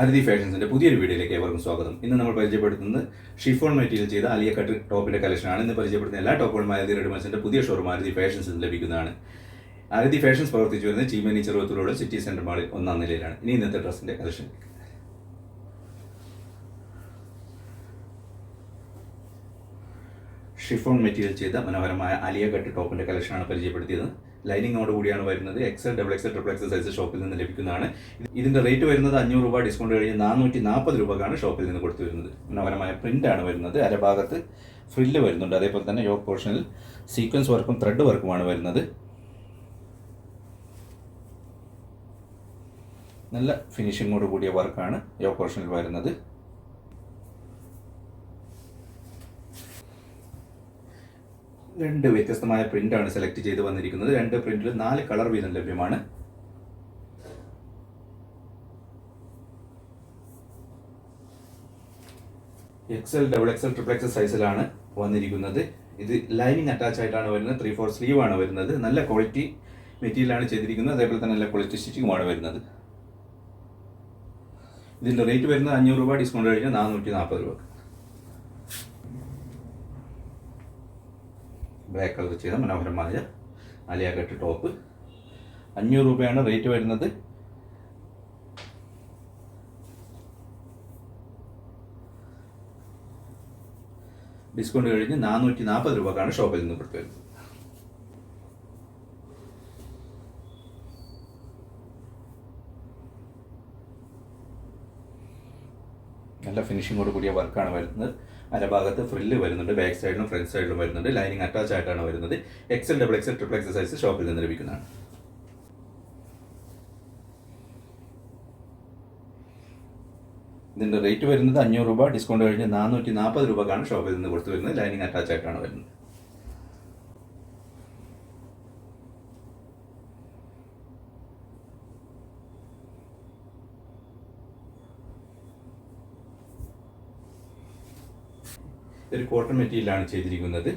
ആരതി ഫാഷൻസിന്റെ പുതിയൊരു വീഡിയോയിലേക്ക് ഏവർക്കും സ്വാഗതം. ഇന്ന് നമ്മൾ പരിചയപ്പെടുത്തുന്നത് ഷിഫോൺ മെറ്റീരിയൽ ചെയ്ത അലിയ കട്ട് ടോപ്പിന്റെ കളക്ഷനാണ് ഇന്ന് പരിചയപ്പെടുത്തുന്ന എല്ലാ ടോപ്പുകളും അരതി റെഡിമെൻസിന്റെ പുതിയ ഷോറൂം അരതി ഫാഷൻസിൽ ലഭിക്കുന്നതാണ്. അരതി ഫാഷൻസ് പ്രവർത്തിച്ചു വരുന്ന ചീമേനി ചെറുവത്തൂരോട് സിറ്റി സെന്റർ മാളിൽ ഒന്നാം നിലയിലാണ്. ഇനി ഇന്നത്തെ ഡ്രസ്സിന്റെ കളക്ഷൻ ഷിഫോൺ മെറ്റീരിയൽ ചെയ്ത മനോഹരമായ അലിയ കട്ട് ടോപ്പിന്റെ കളക്ഷനാണ് പരിചയപ്പെടുത്തിയത്. ലൈനിങ്ങോട് കൂടിയാണ് വരുന്നത്. XL double XL triple XL size ഷോപ്പിൽ നിന്ന് ലഭിക്കുന്നതാണ്. ഇതിന്റെ റേറ്റ് വരുന്നത് അഞ്ഞൂറ് രൂപ ഡിസ്കൗണ്ട് കഴിഞ്ഞ് നാനൂറ്റി നാൽപ്പത് രൂപക്കാണ് ഷോപ്പിൽ നിന്ന് കൊടുത്തു വരുന്നത്. മനോഹരമായ പ്രിന്റ് ആണ് വരുന്നത്. അരഭാഗത്ത് ഫ്രില്ല് വരുന്നുണ്ട്. അതേപോലെ തന്നെ യോക്ക് പോർഷനിൽ സീക്വൻസ് വർക്കും ത്രെഡ് വർക്കുമാണ് വരുന്നത്. നല്ല ഫിനിഷിങ്ങോട് കൂടിയ വർക്കാണ് യോക്ക് പോർഷനിൽ വരുന്നത്. രണ്ട് വ്യത്യസ്തമായ പ്രിന്റാണ് സെലക്ട് ചെയ്ത് വന്നിരിക്കുന്നത്. രണ്ട് പ്രിന്റിൽ നാല് കളർ വീതം ലഭ്യമാണ്. XL double XL triple XL സൈസിലാണ് വന്നിരിക്കുന്നത്. ഇത് ലൈനിങ് അറ്റാച്ച് ആയിട്ടാണ് വരുന്നത്. ത്രീ ഫോർ സ്ലീവ് ആണ് വരുന്നത്. നല്ല ക്വാളിറ്റി മെറ്റീരിയലാണ് ചെയ്തിരിക്കുന്നത്. അതേപോലെ തന്നെ നല്ല ക്വാളിറ്റി സ്റ്റിച്ചിങ്ങുമാണ് വരുന്നത്. ഇതിന്റെ റേറ്റ് വരുന്നത് അഞ്ഞൂറ് രൂപ ഡിസ്കൗണ്ട് കഴിഞ്ഞാൽ നാനൂറ്റി നാൽപ്പത് രൂപ ബ്ലാക്ക് കളർ ചെയ്ത മനോഹരമായ കട്ട് ടോപ്പ്. അഞ്ഞൂറ് രൂപയാണ് റേറ്റ് വരുന്നത്. ഡിസ്കൗണ്ട് കഴിഞ്ഞ് നാനൂറ്റി നാൽപ്പത് രൂപക്കാണ് ഷോപ്പിൽ നിന്ന് കൊടുത്തു വരുന്നത്. നല്ല ഫിനിഷിങ്ങോട് കൂടിയ വർക്കാണ് വരുന്നത്. അരഭാഗത്ത് ഫ്രില്ല് വരുന്നുണ്ട് ബാക്ക് സൈഡിലും ഫ്രണ്ട് സൈഡിലും വരുന്നുണ്ട്. ലൈനിങ് അറ്റാച്ച് ആയിട്ടാണ് വരുന്നത്. XL double XL triple XL size ഷോപ്പിൽ നിന്ന് ലഭിക്കുന്നതാണ്. ഇതിന്റെ റേറ്റ് വരുന്നത് അഞ്ഞൂറ് രൂപ ഡിസ്കൗണ്ട് കഴിഞ്ഞ് നാനൂറ്റി നാൽപ്പത് രൂപക്കാണ് ഷോപ്പിൽ നിന്ന് കൊടുത്തു വരുന്നത്. ലൈനിങ് അറ്റാച്ച് ആയിട്ടാണ് വരുന്നത്. ഒരു കോട്ടൺ മെറ്റീരിയലാണ് ചെയ്തിരിക്കുന്നത്.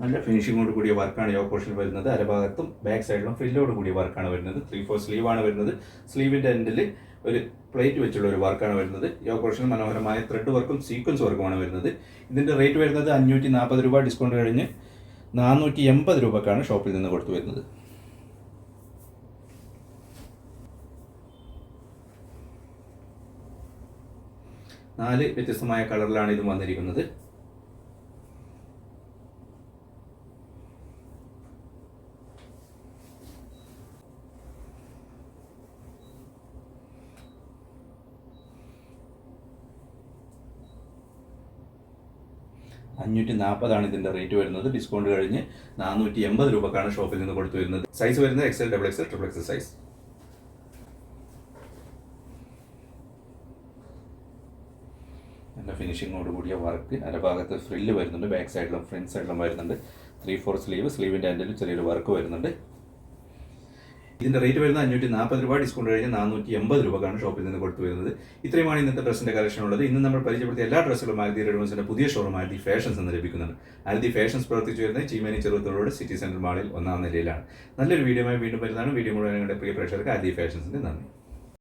നല്ല ഫിനിഷിങ്ങോട് കൂടിയ വർക്കാണ് യോ പോർഷൻ വരുന്നത്. അരഭാഗത്തും ബാക്ക് സൈഡിലും ഫ്രില്ലോട് കൂടിയ വർക്കാണ് വരുന്നത്. ത്രീ ഫോർ സ്ലീവ് ആണ് വരുന്നത്. സ്ലീവിന്റെ എൻഡിൽ ഒരു പ്ലേറ്റ് വെച്ചുള്ള ഒരു വർക്കാണ് വരുന്നത്. യോ പോർഷൻ മനോഹരമായ ത്രെഡ് വർക്കും സീക്വൻസ് വർക്കുമാണ് വരുന്നത്. ഇതിന്റെ റേറ്റ് വരുന്നത് അഞ്ഞൂറ്റി നാൽപ്പത് രൂപ ഡിസ്കൗണ്ട് കഴിഞ്ഞ് നാനൂറ്റി എൺപത് രൂപക്കാണ് ഷോപ്പിൽ നിന്ന് കൊടുത്തു വരുന്നത്. നാല് വ്യത്യസ്തമായ കളറിലാണ് ഇത് വന്നിരിക്കുന്നത്. അഞ്ഞൂറ്റി നാൽപ്പതാണ് ഇതിന്റെ റേറ്റ് വരുന്നത്. ഡിസ്കൗണ്ട് കഴിഞ്ഞ് നാനൂറ്റി എൺപത് രൂപക്കാണ് ഷോപ്പിൽ നിന്ന് കൊടുത്തു വരുന്നത് സൈസ് വരുന്നത് XL double XL triple XL size നല്ല ഫിനിഷിങ്ങോട് കൂടിയ വർക്ക് അതിന്റെ ഭാഗത്ത് ഫ്രില്ല് വരുന്നുണ്ട് ബാക്ക് സൈഡിലും ഫ്രണ്ട് സൈഡിലും വരുന്നുണ്ട്. ത്രീ ഫോർ സ്ലീവ് സ്ലീവിന്റെ അതിന്റെ ചെറിയൊരു വർക്ക് വരുന്നുണ്ട്. ഇതിന്റെ റേറ്റ് വരുന്നത് അഞ്ഞൂറ്റി നാൽപ്പത് രൂപ. ഡിസ്കൗണ്ട് കഴിഞ്ഞ് നാനൂറ്റി എൺപത് രൂപക്കാണ് ഷോപ്പിൽ നിന്ന് കൊടുത്തു വരുന്നത്. ഇത്രയുമാണ് ഇന്നത്തെ ഡ്രസ്സിന്റെ കളക്ഷൻ ഉള്ളത്. ഇന്ന് നമ്മൾ പരിചയപ്പെടുത്തിയ എല്ലാ ഡ്രസ്സുകളും ആരതി റെഡിമെൻസിന്റെ പുതിയ ഷോറൂം ആരതി ഫാഷൻസ് എന്ന് ലഭിക്കുന്നുണ്ട്. ആരതി ഫാഷൻസ് പ്രവർത്തിച്ചു വരുന്നത് ചീമേനി ചെറുത്തോട് സിറ്റി സെന്റർ മാളിൽ ഒന്നാം നിലയിലാണ്. നല്ലൊരു വീഡിയോയുമായി വീണ്ടും വരുന്നതാണ്. വീഡിയോ മുഴുവൻ പ്രിയ പ്രേക്ഷകർക്ക് ആരതി ഫാഷൻസിന്റെ നന്ദി.